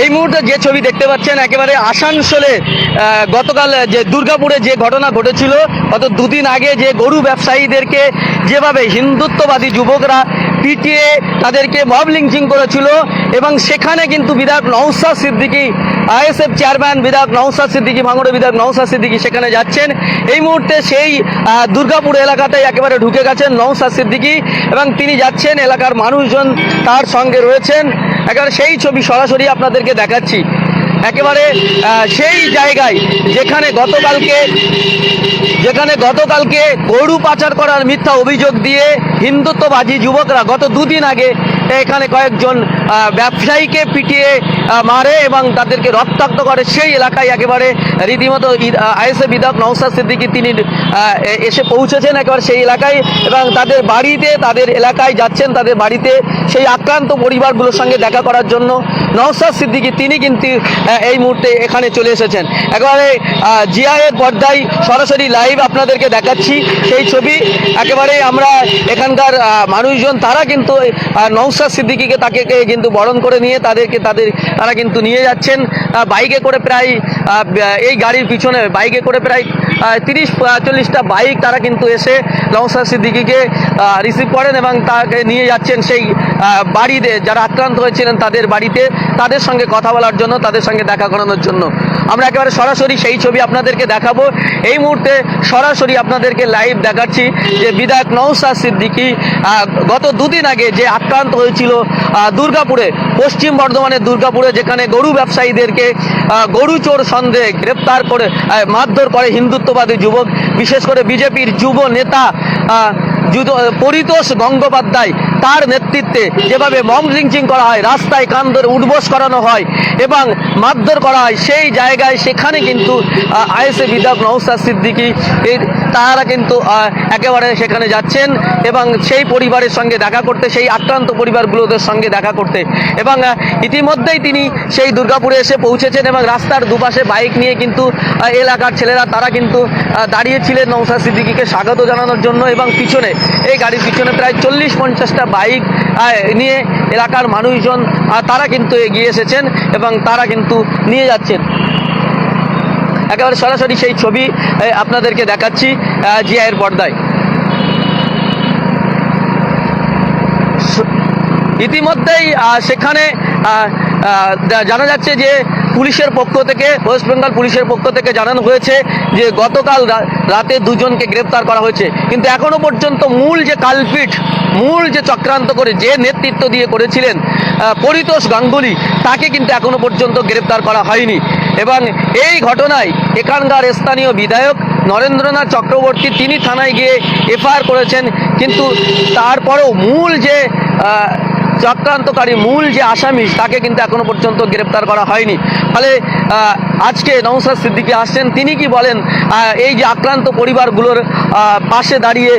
এই মুহূর্তে যে ছবি দেখতে পাচ্ছেন, একেবারে আসানসোলে গতকাল যে দুর্গাপুরে যে ঘটনা ঘটেছিল গত দুদিন আগে যে গরু ব্যবসায়ীদেরকে যেভাবে হিন্দুত্ববাদী যুবকরা পিটিয়ে তাদেরকে মব লিঞ্চিং করেছিল, এবং সেখানে কিন্তু বিধায়ক নৌসাদ সিদ্দিকী আইএসএফ চেয়ারম্যান বিধায়ক নৌসাদ সিদ্দিকী, ভাঙড়ে বিধায়ক নৌসাদ সিদ্দিকী সেখানে যাচ্ছেন। এই মুহূর্তে সেই দুর্গাপুর এলাকাটাই একেবারে ঢুকে গেছেন নৌসাদ সিদ্দিকী এবং তিনি যাচ্ছেন এলাকার মানুষজন তার সঙ্গে রয়েছেন। একেবারে সেই ছবি সরাসরি আপনাদেরকে দেখাচ্ছি। একেবারে সেই জায়গায় যেখানে গতকালকে যেখানে গতকালকে গরু পাচার করার মিথ্যা অভিযোগ দিয়ে হিন্দুত্ববাদী যুবকরা গত দুদিন আগে এখানে কয়েকজন ব্যবসায়ীকে পিটিয়ে মারে এবং তাদেরকে রক্তাক্ত করে। সেই এলাকায় একেবারে রীতিমতো আইএসএ বিধায়ক নৌসাদ সিদ্দিকি তিনি এসে পৌঁছেছেন একেবারে সেই এলাকায় এবং তাদের বাড়িতে তাদের এলাকায় যাচ্ছেন তাদের বাড়িতে সেই আক্রান্ত পরিবারগুলোর সঙ্গে দেখা করার জন্য নৌসাদ সিদ্দিকি তিনি কিন্তু এই মুহূর্তে এখানে চলে এসেছেন। একেবারে জিআইয়ের পর্দায় সরাসরি লাইভ আপনাদেরকে দেখাচ্ছি। সেই ছবি একেবারে আমরা এখানকার মানুষজন তারা কিন্তু আহ, নৌসাদ সিদ্দিকিকে তাকে কিন্তু বরণ করে নিয়ে তাদেরকে তাদের তারা কিন্তু নিয়ে যাচ্ছেন। বাইকে করে প্রায় এই গাড়ির পিছনে বাইকে করে প্রায় তিরিশ চল্লিশটা বাইক তারা কিন্তু এসে নৌসাদ সিদ্দিকিকে রিসিভ করেন এবং তাকে নিয়ে যাচ্ছেন সেই বাড়িতে। যারা আক্রান্ত হয়েছিলেন তাদের বাড়িতে, তাদের সঙ্গে কথা বলার জন্য, তাদের সঙ্গে দেখা করানোর জন্য। আমরা একেবারে সরাসরি সেই ছবি আপনাদেরকে দেখাবো। এই মুহূর্তে সরাসরি আপনাদেরকে লাইভ দেখাচ্ছি যে বিধায়ক নৌসাদ সিদ্দিকী গত দুদিন আগে যে আক্রান্ত হয়েছিল দুর্গাপুরে, পশ্চিম বর্ধমানের দুর্গাপুরে, যেখানে গরু ব্যবসায়ীদেরকে গরু চোর সন্দেহে গ্রেপ্তার করে মারধর করে হিন্দুত্ববাদী যুবক, বিশেষ করে বিজেপির যুব নেতা পরিতোষ গঙ্গোপাধ্যায়। তার নেতৃত্বে যেভাবে মম লিঞ্চিং করা হয়, রাস্তায় কান ধরে উঠবোস করানো হয় এবং মারধর করা হয়, সেই জায়গায় সেখানে কিন্তু আইএসএ বিধায়ক নৌসাদ সিদ্দিকী এই তারা কিন্তু একেবারে সেখানে যাচ্ছেন এবং সেই পরিবারের সঙ্গে দেখা করতে, সেই আক্রান্ত পরিবারগুলোদের সঙ্গে দেখা করতে। এবং ইতিমধ্যেই তিনি সেই দুর্গাপুরে এসে পৌঁছেছেন এবং রাস্তার দুপাশে বাইক নিয়ে কিন্তু এলাকার ছেলেরা, তারা কিন্তু দাঁড়িয়েছিলেন নৌসা সিদ্দিকীকে স্বাগত জানানোর জন্য এবং পিছনে, এই গাড়ির পিছনে প্রায় চল্লিশ পঞ্চাশটা বাইক নিয়ে এলাকার মানুষজন তারা কিন্তু এগিয়ে এসেছেন এবং তারা কিন্তু নিয়ে যাচ্ছেন। একেবারে সরাসরি সেই ছবি আপনাদেরকে দেখাচ্ছি জিআইয়ের পর্দায়। ইতিমধ্যেই সেখানে জানা যাচ্ছে যে পুলিশের পক্ষ থেকে, ওয়েস্ট বেঙ্গল পুলিশের পক্ষ থেকে জানানো হয়েছে যে গতকাল রাতে দুজনকে গ্রেপ্তার করা হয়েছে। কিন্তু এখনও পর্যন্ত মূল যে কালপিট, মূল যে চক্রান্ত করে যে নেতৃত্ব দিয়ে করেছিলেন পরিতোষ গাঙ্গুলি, তাকে কিন্তু এখনও পর্যন্ত গ্রেপ্তার করা হয়নি। এবং এই ঘটনায় এখানকার স্থানীয় বিধায়ক নরেন্দ্রনাথ চক্রবর্তী, তিনি থানায় গিয়ে এফআইআর করেছেন। কিন্তু তারপরেও মূল যে চক্রান্তকারী, মূল যে আসামি, তাকে কিন্তু এখনও পর্যন্ত গ্রেপ্তার করা হয়নি। ফলে আজকে নৌসাদ সিদ্দিকী আসছেন। তিনি কি বলেন এই যে আক্রান্ত পরিবারগুলোর পাশে দাঁড়িয়ে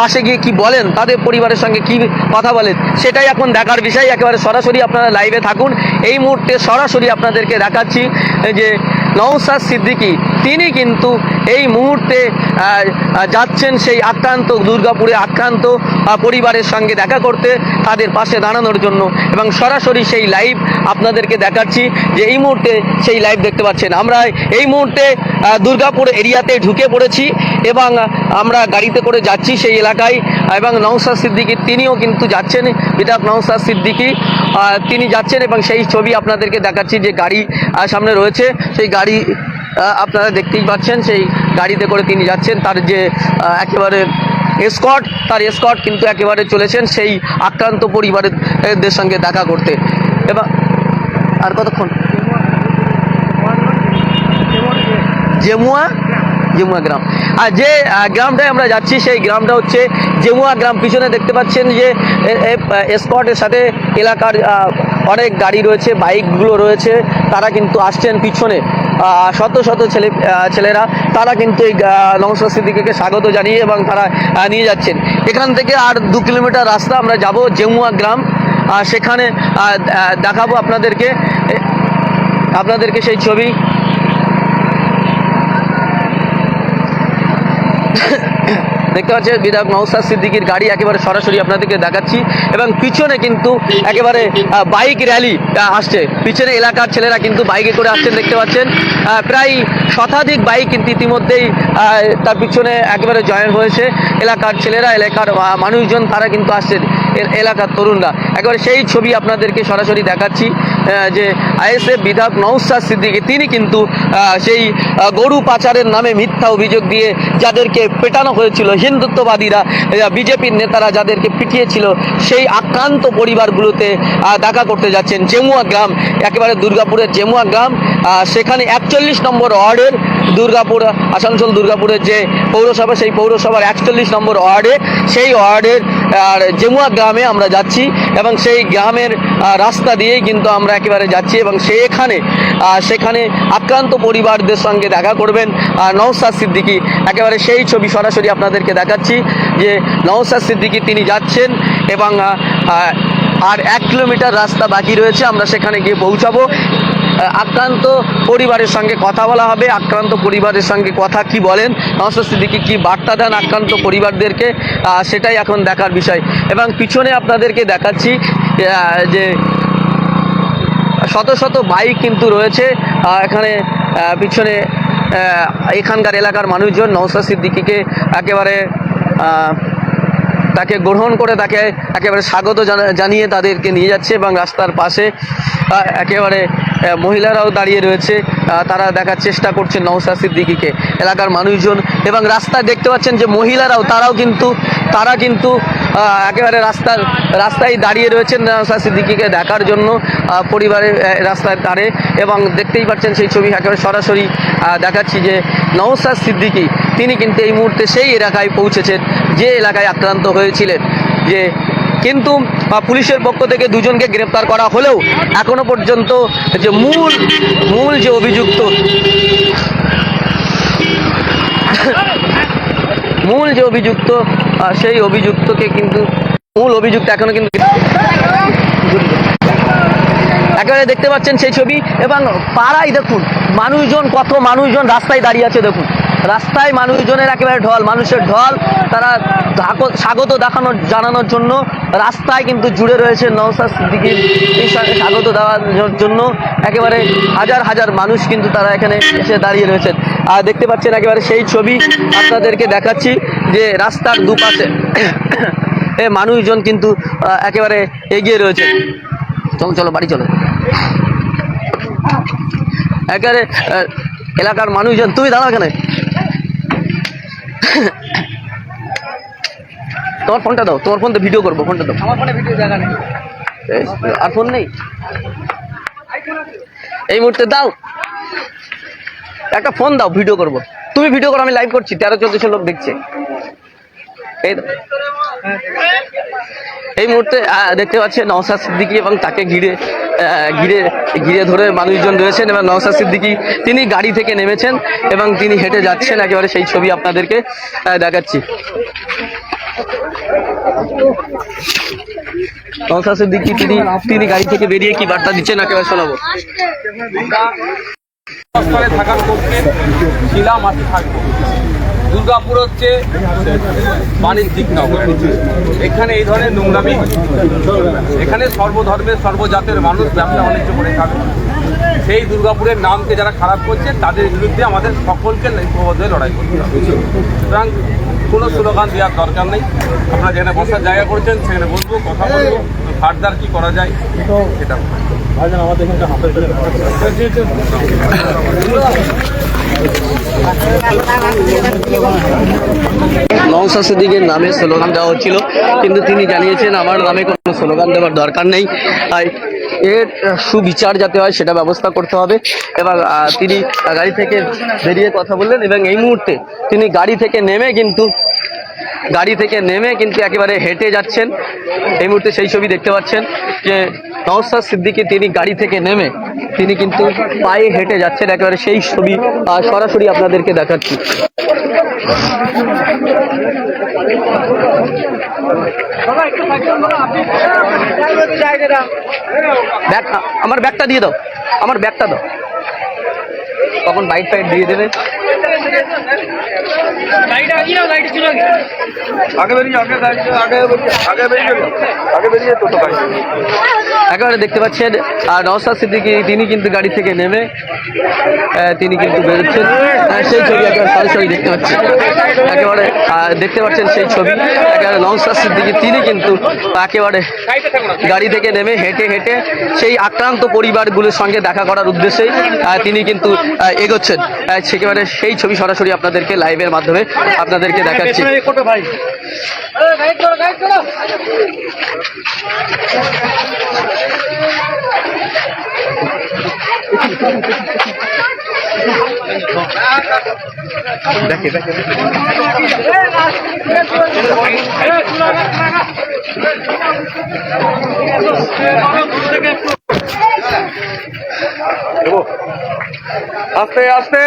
পাশে গিয়ে কি বলেন? তাদের পরিবারের সঙ্গে কি কথা বলেন? সেটাই এখন দেখার বিষয়। একেবারে সরাসরি আপনারা লাইভে থাকুন। এই মুহূর্তে সরাসরি আপনাদেরকে দেখাচ্ছি যে নৌসাদ সিদ্দিকী তিনি কিন্তু এই মুহূর্তে যাচ্ছেন সেই আক্রান্ত, দুর্গাপুরে আক্রান্ত পরিবারের সঙ্গে দেখা করতে, তাদের পাশে দাঁড়ানোর জন্য। এবং সরাসরি সেই লাইভ আপনাদেরকে দেখাচ্ছি যে এই মুহূর্তে সেই লাইভ দেখতে পাচ্ছেন। আমরা এই মুহূর্তে দুর্গাপুর এরিয়াতে ঢুকে পড়েছি এবং আমরা গাড়িতে করে যাচ্ছি সেই এলাকায়। এবং নৌসাদ সিদ্দিকি, তিনিও কিন্তু যাচ্ছেন। বিধায়ক নৌসাদ সিদ্দিকী তিনি যাচ্ছেন এবং সেই ছবি আপনাদেরকে দেখাচ্ছি যে গাড়ি সামনে রয়েছে। সেই গাড়ি আপনারা দেখতেই পাচ্ছেন সেই গাড়িতে করে তিনি যাচ্ছেন, তার যে একেবারে এসকট তার এসকট কিন্তু একেবারে চলেছেন সেই আক্রান্ত পরিবারের সঙ্গে দেখা করতে। এবার, আর কতক্ষণ? জেমুয়া? জেমুয়া গ্রাম। আর যে গ্রামটায় আমরা যাচ্ছি, সেই গ্রামটা হচ্ছে জেমুয়া গ্রাম। পিছনে দেখতে পাচ্ছেন যে স্পটের সাথে এলাকার অনেক গাড়ি রয়েছে, বাইকগুলো রয়েছে, তারা কিন্তু আসছেন পিছনে। শত শত ছেলে ছেলেরা, তারা কিন্তু এই নমস্কার স্বাগত জানিয়ে এবং তারা নিয়ে যাচ্ছেন। এখান থেকে আর দু কিলোমিটার রাস্তা আমরা যাব জেমুয়া গ্রাম। সেখানে দেখাবো আপনাদেরকে আপনাদেরকে সেই ছবি। দেখতে পাচ্ছেন বিধায়ক নৌসাদ সিদ্দিকির গাড়ি একেবারে সরাসরি আপনাদেরকে দেখাচ্ছি এবং পিছনে কিন্তু একেবারে বাইক র্যালি আসছে। পিছনে এলাকার ছেলেরা কিন্তু বাইকে করে আসছেন, দেখতে পাচ্ছেন। প্রায় শতাধিক বাইক কিন্তু ইতিমধ্যেই তার পিছনে একেবারে জয়েন হয়েছে। এলাকার ছেলেরা, এলাকার মানুষজন তারা কিন্তু আসছেন এলাকার তরুণরা। একেবারে সেই ছবি আপনাদেরকে সরাসরি দেখাচ্ছি। যে আইএসএফ বিধায়ক নৌসাদ সিদ্দিকি, তিনি কিন্তু সেই গরু পাচারের নামে মিথ্যা অভিযোগ দিয়ে যাদেরকে পেটানো হয়েছিল, হিন্দুত্ববাদীরা বিজেপির নেতারা যাদেরকে পিটিয়েছিল, সেই আক্রান্ত পরিবারগুলোতে দেখা করতে যাচ্ছেন জেমুয়া গ্রাম, একেবারে দুর্গাপুরের জেমুয়া গ্রাম সেখানে একচল্লিশ নম্বর ওয়ার্ডের দুর্গাপুর, আসানসোল দুর্গাপুরের যে পৌরসভা, সেই পৌরসভার একচল্লিশ নম্বর ওয়ার্ডে, সেই ওয়ার্ডের আর জেমুয়া গ্রামে আমরা যাচ্ছি এবং সেই গ্রামের রাস্তা দিয়েই কিন্তু আমরা একেবারে যাচ্ছি এবং সেখানে সেখানে আক্রান্ত পরিবারদের সঙ্গে দেখা করবেন নওসাদ সিদ্দিকি। একেবারে সেই ছবি সরাসরি আপনাদেরকে দেখাচ্ছি যে নওসাদ সিদ্দিকি তিনি যাচ্ছেন এবং আর এক কিলোমিটার রাস্তা বাকি রয়েছে, আমরা সেখানে গিয়ে পৌঁছাবো। আক্রান্ত পরিবারের সঙ্গে কথা বলা হবে, আক্রান্ত পরিবারের সঙ্গে কথা কি বলেন নওসাদ সিদ্দিকী, কি বার্তা দেন আক্রান্ত পরিবারদেরকে? সেটাই এখন দেখার বিষয়। এবং পিছনে আপনাদেরকে দেখাচ্ছি যে শত শত বাইক কিন্তু রয়েছে এখানে পিছনে এখানকার এলাকার মানুষজন নৌসাদ সিদ্দিকিকে একেবারে তাকে গ্রহণ করে তাকে একেবারে স্বাগত জানা- জানিয়ে তাদেরকে নিয়ে যাচ্ছে এবং রাস্তার পাশে একেবারে মহিলারাও দাঁড়িয়ে রয়েছে। তারা দেখার চেষ্টা করছে নৌসাদ সিদ্দিকিকে। এলাকার মানুষজন এবং রাস্তায় দেখতে পাচ্ছেন যে মহিলারাও, তারাও কিন্তু, তারা কিন্তু একেবারে রাস্তার, রাস্তায় দাঁড়িয়ে রয়েছেন নৌসাদ সিদ্দিকিকে দেখার জন্য পরিবারের রাস্তার ধারে। এবং দেখতেই পাচ্ছেন সেই ছবি একেবারে সরাসরি দেখাচ্ছি যে নৌসাদ সিদ্দিকি তিনি কিন্তু এই মুহূর্তে সেই এলাকায় পৌঁছেছেন, যে এলাকায় আক্রান্ত হয়েছিলেন। যে কিন্তু পুলিশের পক্ষ থেকে দুজনকে গ্রেপ্তার করা হলেও এখনও পর্যন্ত যে মূল মূল যে অভিযুক্ত, মূল যে অভিযুক্ত সেই অভিযুক্তকে কিন্তু, মূল অভিযুক্ত এখনও কিন্তু একেবারে দেখতে পাচ্ছেন সেই ছবি। এবং পাড়ায় দেখুন, মানুষজন, কত মানুষজন রাস্তায় দাঁড়িয়ে আছে দেখুন। রাস্তায় মানুষজনের একেবারে ঢল, মানুষের ঢল, তারা স্বাগত দেখানোর, জানানোর জন্য রাস্তায় কিন্তু জুড়ে রয়েছে নৌসাদ সিদ্দিকির স্বাগত দেওয়ার জন্য একেবারে হাজার হাজার মানুষ কিন্তু তারা এখানে এসে দাঁড়িয়ে রয়েছেন। আর দেখতে পাচ্ছেন একেবারে সেই ছবি আপনাদেরকে দেখাচ্ছি যে রাস্তার দুপাশে এ মানুষজন কিন্তু একেবারে এগিয়ে রয়েছে। চলো চলো, বাড়ি চলো। একেবারে এলাকার মানুষজন, তুমি দাঁড়াও এখানে। তোমার ফোনটা দাও তোমার ফোন তো ভিডিও করব ফোনটা দাও। আমার ফোনে ভিডিও দেখা নেই। এই, আর ফোন নেই? এই মুহূর্তে দাও। একটা ফোন দাও ভিডিও করব। তুমি ভিডিও করো আমি লাইভ করছি তেরো চোদ্দশো লোক দেখছে। এই এই মুহূর্তে দেখতে পাচ্ছেন নওসাদ সিদ্দিকী এবং তাকে ঘিরে ঘিরে ঘিরে ধরে মানুষজন রয়েছেন এবং নওসাদ সিদ্দিকি তিনি গাড়ি থেকে নেমেছেন এবং তিনি হেঁটে যাচ্ছেন একেবারে সেই ছবি আপনাদেরকে দেখাচ্ছি। নওসাদ সিদ্দিকী তিনি তিনি গাড়ি থেকে বেরিয়ে কি বার্তা দিচ্ছেন একেবারে শোনাবো? থাকার পক্ষে শিলা মাটি থাকব। দুর্গাপুর হচ্ছে বাণিজ্যিক নগর। এখানে এই ধরনের নোংরামি। এখানে সর্বধর্মের, সর্বজাতের মানুষ ব্যবসা বাণিজ্য করে খাবে। সেই দুর্গাপুরের নামকে যারা খারাপ করছে, তাদের বিরুদ্ধে আমাদের সকলকে ঐক্যবদ্ধ লড়াই করতে হবে। সুতরাং কোনো স্লোগান দেওয়ার দরকার নেই। আপনারা যেখানে বসার জায়গা করছেন সেখানে বসবো কথা বলব। ফার্দার কি করা যায় সেটা নওসাদ সিদ্দিকের নামে স্লোগান দেওয়া হচ্ছিল, কিন্তু তিনি জানিয়েছেন, আমার নামে কোনো স্লোগান দেওয়ার দরকার নেই। আর এর সুবিচার যাতে হয়, সেটা ব্যবস্থা করতে হবে। এবং তিনি গাড়ি থেকে বেরিয়ে কথা বললেন এবং এই মুহূর্তে তিনি গাড়ি থেকে নেমে কিন্তু, গাড়ি থেকে নেমে কিন্তু একেবারে হেঁটে যাচ্ছেন। এই মুহূর্তে সেই ছবি দেখতে পাচ্ছেন যে নওসাদ সিদ্দিকি তিনি গাড়ি থেকে নেমে তিনি কিন্তু পায়ে হেঁটে যাচ্ছেন। একেবারে সেই ছবি সরাসরি আপনাদেরকে দেখাচ্ছি। আমার ব্যাগটা দিয়ে দাও আমার ব্যাগটা দাও। তখন বাইক ফাইট দিয়ে দেবে? আগে বেরিয়ে আগে আগে আগে বেরিয়ে আগে বেরিয়ে টোটো একেবারে দেখতে পাচ্ছেন আর নওসাদ সিদ্দিকি তিনি কিন্তু গাড়ি থেকে নেমে তিনি কিন্তু বেরোচ্ছেন সেই ছবি একেবারে সরাসরি দেখতে পাচ্ছেন একেবারে দেখতে পাচ্ছেন সেই ছবি একেবারে নওসাদ সিদ্দিকি তিনি কিন্তু একেবারে গাড়ি থেকে নেমে হেঁটে হেঁটে সেই আক্রান্ত পরিবারগুলোর সঙ্গে দেখা করার উদ্দেশ্যেই তিনি কিন্তু এগোচ্ছেন সেকেবারে সেই ছবি সরাসরি আপনাদেরকে লাইভের মাধ্যমে আপনাদেরকে দেখাচ্ছি। দেখে দেখে। আস্তে আস্তে।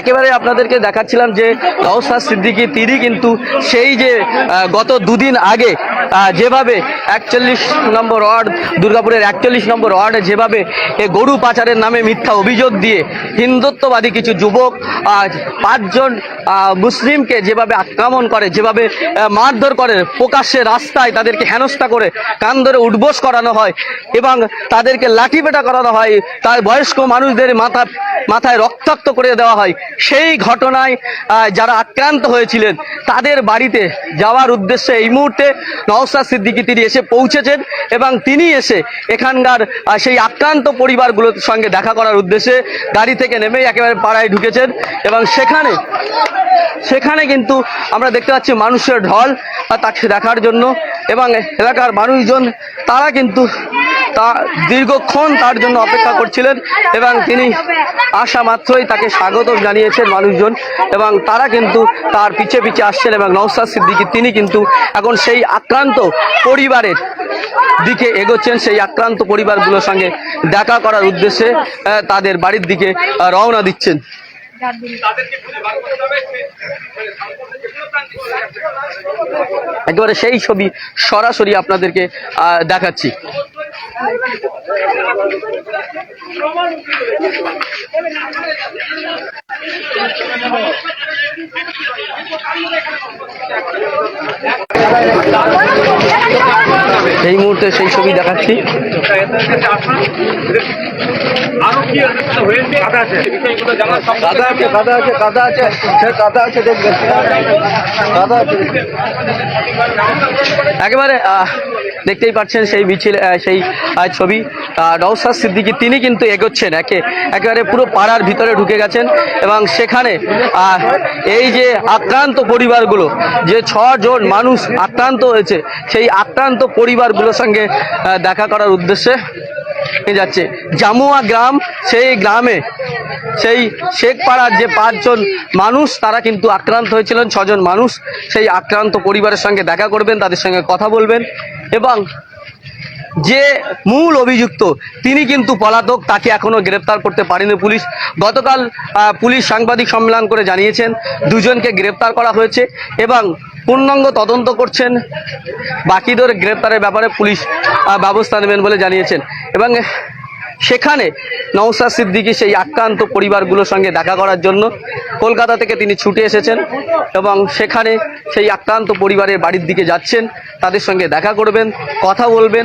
একেবারে আপনাদেরকে দেখাচ্ছিলাম যে কাউসার সিদ্দিকি, তিনি কিন্তু সেই যে গত দুদিন আগে যেভাবে একচল্লিশ নম্বর ওয়ার্ড, দুর্গাপুরের একচল্লিশ নম্বর ওয়ার্ডে যেভাবে এ গরু পাচারের নামে মিথ্যা অভিযোগ দিয়ে হিন্দুত্ববাদী কিছু যুবক পাঁচজন মুসলিমকে যেভাবে আক্রমণ করে, যেভাবে মারধর করে প্রকাশ্যে রাস্তায় তাদেরকে হেনস্থা করে কান ধরে উঠবোস করানো হয় এবং তাদেরকে লাঠিপেটা করানো হয়, তার বয়স্ক মানুষদের মাথা, মাথায় রক্তাক্ত করে দেওয়া হয়। সেই ঘটনায় যারা আক্রান্ত হয়েছিলেন, তাদের বাড়িতে যাওয়ার উদ্দেশ্যে এই মুহূর্তে নওসাদ সিদ্দিকি তিনি এসে পৌঁছেছেন এবং তিনি এসে এখানকার সেই আক্রান্ত পরিবারগুলোর সঙ্গে দেখা করার উদ্দেশ্যে গাড়ি থেকে নেমে একেবারে পাড়ায় ঢুকেছেন এবং সেখানে সেখানে কিন্তু আমরা দেখতে পাচ্ছি মানুষের ঢল তাকে দেখার জন্য এবং এলাকার মানুষজন, তারা কিন্তু তা দীর্ঘক্ষণ তার জন্য অপেক্ষা করছিলেন এবং তিনি আসা মাত্রই তাকে স্বাগত জানিয়েছেন মানুষজন এবং তারা কিন্তু তার পিছে পিছে আসছেন এবং নওসাদ সিদ্দিকি, তিনি কিন্তু এখন সেই আক্রান্ত পরিবারের দিকে এগোচ্ছেন, সেই আক্রান্ত পরিবারগুলোর সঙ্গে দেখা করার উদ্দেশ্যে তাদের বাড়ির দিকে রওনা দিচ্ছেন। একেবারে সেই ছবি সরাসরি আপনাদেরকে দেখাচ্ছি। এই মুহূর্তে সেই ছবি দেখাচ্ছি। আরও কি হয়েছে কাদা আছে কাদা আছে কাদা আছে, সে কাদা আছে দেখবেন কাদা আছে। একেবারে দেখতেই পাচ্ছেন সেই মিছিল সেই ছবি। নওসাদ সিদ্দিকি, তিনি কিন্তু এগোচ্ছেন, একে, একেবারে পুরো পাড়ার ভিতরে ঢুকে গেছেন এবং সেখানে এই যে আক্রান্ত পরিবারগুলো, যে ছজন মানুষ আক্রান্ত হয়েছে, সেই আক্রান্ত পরিবারগুলোর সঙ্গে দেখা করার উদ্দেশ্যে যাচ্ছে। জামুয়া গ্রাম, সেই গ্রামে, সেই শেখপাড়ার যে পাঁচজন মানুষ, তারা কিন্তু আক্রান্ত হয়েছিলেন, ছজন মানুষ। সেই আক্রান্ত পরিবারের সঙ্গে দেখা করবেন, তাদের সঙ্গে কথা বলবেন। এবং যে মূল অভিযুক্ত, তিনি কিন্তু পলাতক, তাকে এখনও গ্রেপ্তার করতে পারেনি পুলিশ। গতকাল পুলিশ সাংবাদিক সম্মেলন করে জানিয়েছেন, দুজনকে গ্রেপ্তার করা হয়েছে এবং পূর্ণাঙ্গ তদন্ত করছেন। বাকিদের গ্রেপ্তারের ব্যাপারে পুলিশ ব্যবস্থা নেবেন বলে জানিয়েছেন। এবং সেখানে নওসাদ সিদ্দিকি সেই আক্রান্ত পরিবারগুলোর সঙ্গে দেখা করার জন্য কলকাতা থেকে তিনি ছুটে এসেছেন এবং সেখানে সেই আক্রান্ত পরিবারের বাড়ির দিকে যাচ্ছেন, তাদের সঙ্গে দেখা করবেন, কথা বলবেন।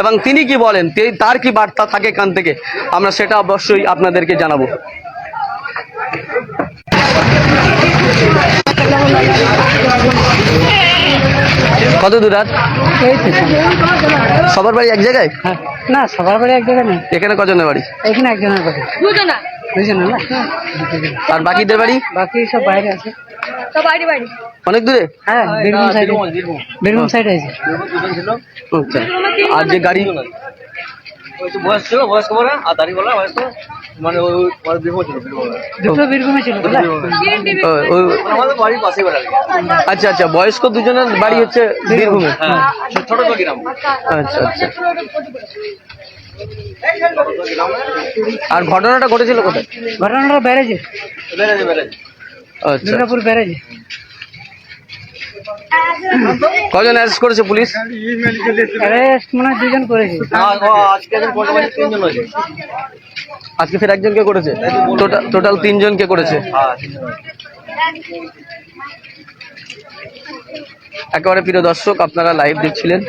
এবং তিনি কি বলেন তার কি বার্তা থাকে এখান থেকে? আমরা সেটা অবশ্যই আপনাদেরকে জানাব। কত দূর রাত? সবার বাড়ি এক জায়গায়? হ্যাঁ। না সবার বাড়ি এক জায়গায় নেই। এখানে কজনের বাড়ি? এখানে একজনের বাড়ি। দুজন? না? আর বাকিদের বাড়ি? বাকি সব বাইরে আছে। অনেক দূরে? হ্যাঁ বীরভূম সাইডে বীরভূম সাইডে আছে। আচ্ছা। আর যে গাড়ি বয়স ছিল বয়স্ক বলে আর দাড়ি বলা বয়স্ক। মানে ওই ওই ছিল। দুটো বীরভূমে ছিল বুঝলা ও- ও- আমাদের বাড়ির পাশে বেড়া আচ্ছা আচ্ছা বয়স্ক দুজনের বাড়ি হচ্ছে বীরভূমে? হ্যাঁ ছোট তো গ্রাম। আচ্ছা আচ্ছা। আর ঘটনাটা ঘটেছিল কোথায়? ঘটনাটা ব্যারেজে বেড়েছে বেড়েছে আচ্ছা। দুর্গাপুর ব্যারেজে। কজন অ্যারেস্ট করেছে পুলিশ? অ্যারেস্ট মনে হয় দুজন করেছে। আজকে ফের একজনকে করেছে? টোটাল টোটাল তিনজনকে করেছে? একেবারে প্রিয় দর্শক আপনারা লাইভ দেখছিলেন।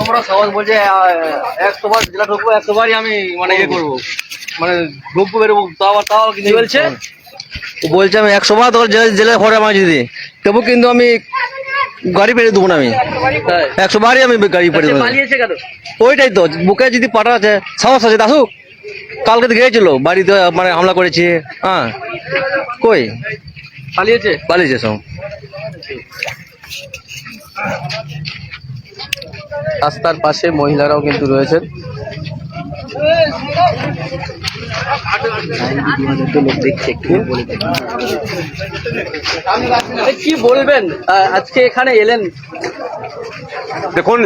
তোমরা সবাই বলছে একশো বার জেলা ঢুকবো একশো বারই আমি মানে ইয়ে করব। মানে ঢুকবো বেরোবো তাও আবার তাও কি বলছে আমি একশো বার তোর জেলে জেলে ভরে আমার যদি তবু কিন্তু আমি গাড়ি পেরে দেবো না আমি। একশো বারই আমি গাড়ি পেরে দেবো। ওইটাই তো বুকে যদি পাটা আছে সাহস আছে। দাসু কালকে তো গিয়েছিল বাড়িতে মানে হামলা করেছে হ্যাঁ। কই? পালিয়েছে? পালিয়েছে সব। রাস্তার পাশে মহিলারাও কিন্তু রয়েছেন। কি বলবেন? আজকে এখানে এলেন। দেখুন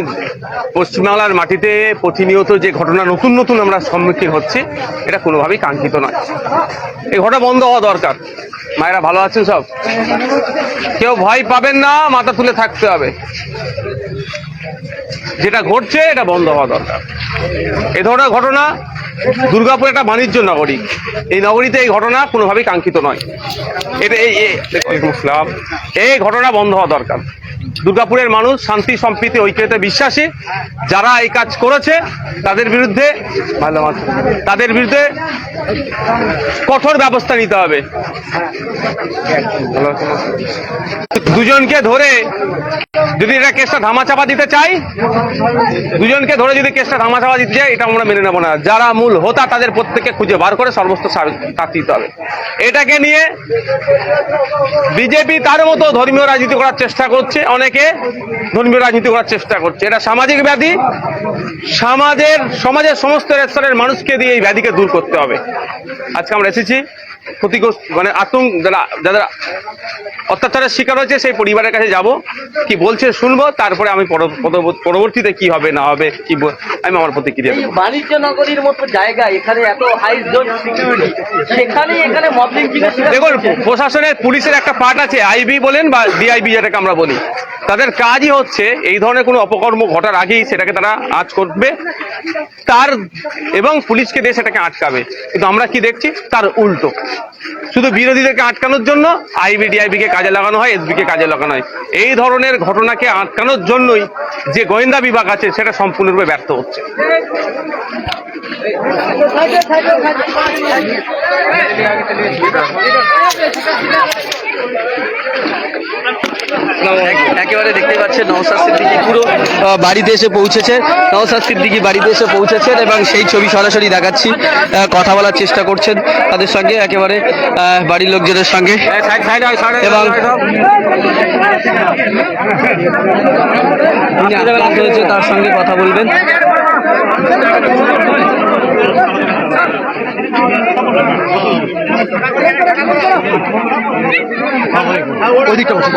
পশ্চিমবাংলার মাটিতে প্রতিনিয়ত যে ঘটনা নতুন নতুন আমরা সম্মুখীন হচ্ছি, এটা কোনোভাবেই কাঙ্ক্ষিত নয়। এই ঘটনা বন্ধ হওয়া দরকার। মায়েরা ভালো আছেন সব? কেউ ভয় পাবেন না, মাথা তুলে থাকতে হবে। যেটা ঘটছে, এটা বন্ধ হওয়া দরকার। এ ধরনের ঘটনা দুর্গাপুর একটা বাণিজ্য নগরী। এই নগরীতে এই ঘটনা কোনোভাবেই কাঙ্ক্ষিত নয়। এটা এই এই- ঘটনা বন্ধ হওয়া দরকার। দুর্গাপুরের মানুষ শান্তি সম্প্রীতি ঐক্যতে বিশ্বাসী। যারা এই কাজ করেছে তাদের বিরুদ্ধে। তাদের বিরুদ্ধে কঠোর ব্যবস্থা নিতে হবে। দুজনকে ধরে যদি এটা কেসটা ধামাচাপা দিতে চাই দুজনকে ধরে যদি কেসটা ধামাচাপা দিতে চাই এটা আমরা মেনে নেব না। যারা মূল হোতা তাদের প্রত্যেককে খুঁজে বার করে সর্বোচ্চ শাস্তি দিতে হবে। এটাকে নিয়ে বিজেপি তার মতো ধর্মীয় রাজনীতি করার চেষ্টা করছে, অনেকে ধর্মীয় রাজনীতি করার চেষ্টা করছে। এটা সামাজিক ব্যাধি, সমাজের সমাজের সমস্ত স্তরের মানুষকে দিয়ে এই ব্যাধিকে দূর করতে হবে। আজকে আমরা এসেছি। ক্ষতিগ্রস্ত মানে আতঙ্ক যারা যারা অত্যাচারের শিকার হয়েছে সেই পরিবারের কাছে যাব। কি বলছে শুনব তারপরে আমি পরবর্তীতে কি হবে না হবে কি আমি আমার প্রতিক্রিয়া দেবো। বাণিজ্য নগরীর মতো জায়গা এখানে এত হাই জোন সিকিউরিটি সেখানে এখানে মবলিং দেখুন প্রশাসনের পুলিশের একটা পার্ট আছে আইবি বলেন বা ডিআইবি যেটাকে আমরা বলি। তাদের কাজই হচ্ছে এই ধরনের কোনো অপকর্ম ঘটার আগেই সেটাকে তারা আজ করবে। তার এবং পুলিশকে দিয়ে সেটাকে আটকাবে। কিন্তু আমরা কি দেখছি? তার উল্টো। শুধু বিরোধীদেরকে আটকানোর জন্য আইবি ডিআইবি কে কাজে লাগানো হয় এসবি কে কাজে লাগানো হয়। এই ধরনের ঘটনাকে আটকানোর জন্যই যে গোয়েন্দা বিভাগ আছে, সেটা সম্পূর্ণরূপে ব্যর্থ হচ্ছে। একেবারে দেখতে পাচ্ছেন নওসাদ সিদ্দিকি পুরো বাড়িতে এসে পৌঁছেছে। নওসাদ সিদ্দিকি বাড়িতে এসে পৌঁছেছেন এবং সেই ছবি সরাসরি দেখাচ্ছি। কথা বলার চেষ্টা করছেন তাদের সঙ্গে, একেবারে বাড়ির লোকজনের সঙ্গে। এবং তার সঙ্গে কথা বলবেন। ওই দিকটা বসে।